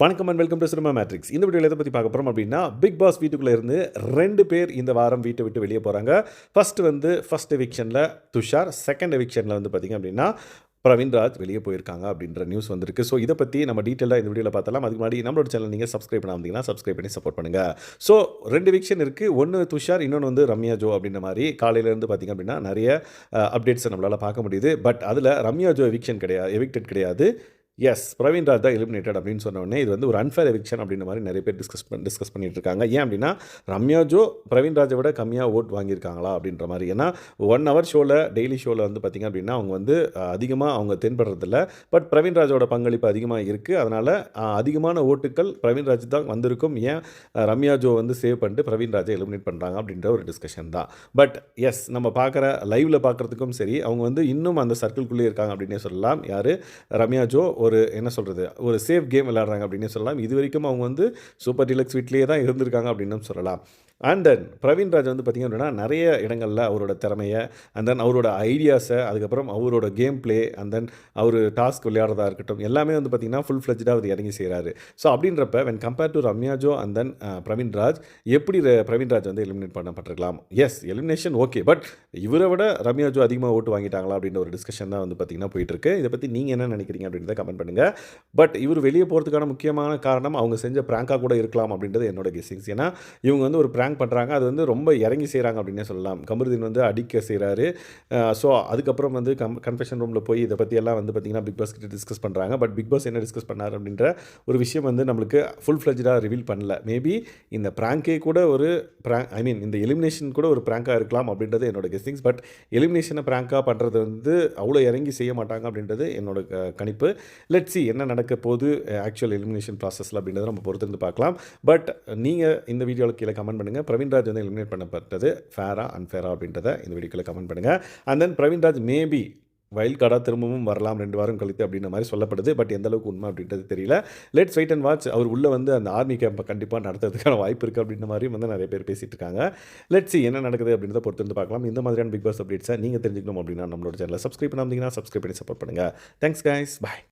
வணக்கம் and welcome to Cinema Matrix இந்த வீடியோவில் எதை பற்றி பார்க்க போகிறோம் அப்படின்னா பிக் பாஸ் வீட்டுக்குள்ளே இருந்து ரெண்டு பேர் இந்த வாரம் வீட்டை விட்டு வெளியே போகிறாங்க ஃபர்ஸ்ட் வந்து ஃபர்ஸ்ட் எவிக்ஷனில் துஷார் செகண்ட் எவிக்ஷனில் வந்து பார்த்திங்க அப்படின்னா பிரவீன்ராஜ் வெளியே போயிருக்காங்க அப்படின்ற நியூஸ் வந்திருக்கு. ஸோ இதை பற்றி நம்ம டீட்டெயிலாக இந்த வீடியோவில் பார்த்தலாம் அதுக்கு முன்னாடி நம்மளோட சேனல் நீங்கள் சப்ஸ்கிரைப் பண்ணாமதிங்கன்னா சப்ஸ்கிரைப் பண்ணி சப்போர்ட் பண்ணுங்கள் ஸோ ரெண்டு விக்ஷன் இருக்குது ஒன்று துஷார் இன்னொன்று வந்து ரம்யா ஜோ அப்படின்ற மாதிரி காலையிலேருந்து பார்த்திங்க அப்படின்னா நிறைய அப்டேட்ஸை நம்மளால் பார்க்க முடியுது. பட் அதில் ரம்யா ஜோ எவிக்ஷன் கிடையாது எவிக்டட் கிடையாது. எஸ் பிரவீன்ராஜ் தான் எலிமினேட்டட் அப்படின்னு சொன்ன உடனே இது வந்து ஒரு அன்ஃபேர் எவிக்ஷன் அப்படின்ற மாதிரி நிறைய பேர் டிஸ்கஸ் பண்ணி டிஸ்கஸ் பண்ணிட்டு இருக்காங்க. ஏன் அப்படின்னா ரம்யா ஜோ பிரவீன் ராஜை விட கம்மியாக ஓட் வாங்கியிருக்காங்களா அப்படின்ற மாதிரி. ஏன்னா ஒன் ஹவர் ஷோவில் டெய்லி ஷோவில் வந்து பார்த்திங்க அப்படின்னா அவங்க வந்து அதிகமாக அவங்க தென்படுறதில்ல. பட் பிரவீன் ராஜோட பங்களிப்பு அதிகமாக இருக்குது அதனால் அதிகமான ஓட்டுகள் பிரவீன்ராஜ் தான் வந்திருக்கும். ஏன்? ரம்யா ஜோ வந்து சேவ் பண்ணிட்டு பிரவீன் ராஜை எலிமினேட் பண்ணுறாங்க அப்படின்ற ஒரு டிஸ்கஷன் தான். பட் எஸ் நம்ம பார்க்குற லைவில் பார்க்குறதுக்கும் சரி அவங்க வந்து இன்னும் அந்த சர்க்கிள்குள்ளே இருக்காங்க அப்படின்னே சொல்லலாம். யார்? ரம்யா ஜோ ஒரு என்ன சொல்கிறது ஒரு சேஃப் கேம் விளையாடுறாங்க அப்படின்னே சொல்லலாம். இது வரைக்கும் அவங்க வந்து சூப்பர் டிலக்ஸ் வீட்லேயே தான் இருந்திருக்காங்க அப்படின்னு சொல்லலாம். அண்ட் தென் பிரவீன்ராஜ் வந்து பார்த்திங்க அப்படின்னா நிறைய இடங்களில் அவரோட திறமையை அண்ட் தென் அவரோட ஐடியாஸை அதுக்கப்புறம் அவரோட கேம் ப்ளே அண்ட் தென் அவர் டாஸ்க் விளையாடுறதா இருக்கட்டும் எல்லாமே வந்து பார்த்திங்கன்னா ஃபுல் ஃப்ளெஜ்டாக அவர் இறங்கி செய்கிறாரு ஸோ அப்படின்றப்ப when compare to Ramya Joo and then Praveenraj எப்படி ர- பிரவீன்ராஜ் வந்து எலிமினேட் பண்ணப்பட்டிருக்கலாம்? எஸ் எலிமினேஷன் ஓகே பட் இவரை விட ரம்யாஜோ அதிகமாக ஓட்டு வாங்கிட்டாங்களா அப்படின்ற ஒரு டிஸ்கஷன் தான் வந்து பார்த்திங்கன்னா போயிட்டுருக்கு. இதை பற்றி நீங்கள் என்ன நினைக்கிறீங்க அப்படின்றத கமெண்ட் பண்ணுங்கள் பட் இவர் வெளியே போகிறதுக்கான முக்கியமான காரணம் அவங்க செஞ்ச ப்ராங்காக கூட இருக்கலாம் அப்படின்றது என்னோட கெஸிங்ஸ் ஏன்னா இவங்க வந்து ஒரு ப்ராங்க் பண்ணுறாங்க அது வந்து ரொம்ப இறங்கி செய்கிறாங்க அப்படின்னே சொல்லலாம். கமருதீன் வந்து அடிக்க செய்கிறாரு ஸோ அதுக்கப்புறம் வந்து கம் கன்ஃபெஷன் ரூமில் போய் இதை பற்றியெல்லாம் வந்து பார்த்திங்கன்னா பிக் பாஸ் கிட்ட டிஸ்கஸ் பண்ணுறாங்க பட் பிக் பாஸ் என்ன டிஸ்கஸ் பண்ணார் அப்படின்ற ஒரு விஷயம் வந்து நம்மளுக்கு ஃபுல் ஃப்ளஜாக ரிவீல் பண்ணல. மேபி இந்த ப்ராங்கே கூட ஒரு ப்ராங்க் ஐ மீன் இந்த எலிமினேஷன் கூட ஒரு ப்ராங்காக இருக்கலாம் அப்படின்றது என்னோட கெஸ்டிங்ஸ் பட் எலிமினேஷனை ப்ராங்காக பண்ணுறது வந்து அவ்வளோ இறங்கி செய்ய மாட்டாங்க அப்படின்றது என்னோட க- கணிப்பு. லெட் சி என்ன நடக்க போகுது ஆக்சுவல் எலிமினேஷன் ப்ராசஸில் அப்படின்றத நம்ம பொறுத்திருந்து பார்க்கலாம். பட் நீங்கள் இந்த வீடியோவில் கீழே கமெண்ட் பண்ணுங்கள் பிரவீன்ராஜ் வந்து எலிமினேட் பண்ணப்பட்டது. ஃபேரா அன்ஃபேரா அப்படின்றத இந்த வீடியோவில் கமெண்ட் பண்ணுங்கள் and then Praveenraj maybe wild கார்டாக திரும்பவும் வரலாம் ரெண்டு வாரம் கழித்து அப்படின்ற மாதிரி சொல்லப்படுது. பட் எந்த அளவுக்கு உண்மை அப்படின்றது தெரியல. லெட்ஸ் வெயிட் அண்ட் வாட்ச் அவர் உள்ளே வந்து அந்த ஆர்மி கேம்பை கண்டிப்பாக நடத்துறதுக்கான வாய்ப்பு இருக்குது அப்படின்ற மாதிரியும் வந்து நிறைய பேர் பேசிகிட்டு இருக்காங்க. லெட்ஸ் என்ன நடக்குது அப்படின்றத பொறுத்து வந்து பார்க்கலாம். இந்த மாதிரியான பிக் பாஸ் அப்டேட்ஸை நீங்கள் தெரிஞ்சுக்கணும் அப்படின்னா நம்மளோட சேனலை சப்ஸ்கிரைப் பண்ணாமீங்கன்னா சப்ஸ்கிரைப் பண்ணி சப்போர்ட் பண்ணுங்கள் தேங்க்ஸ் கைஸ் பாய்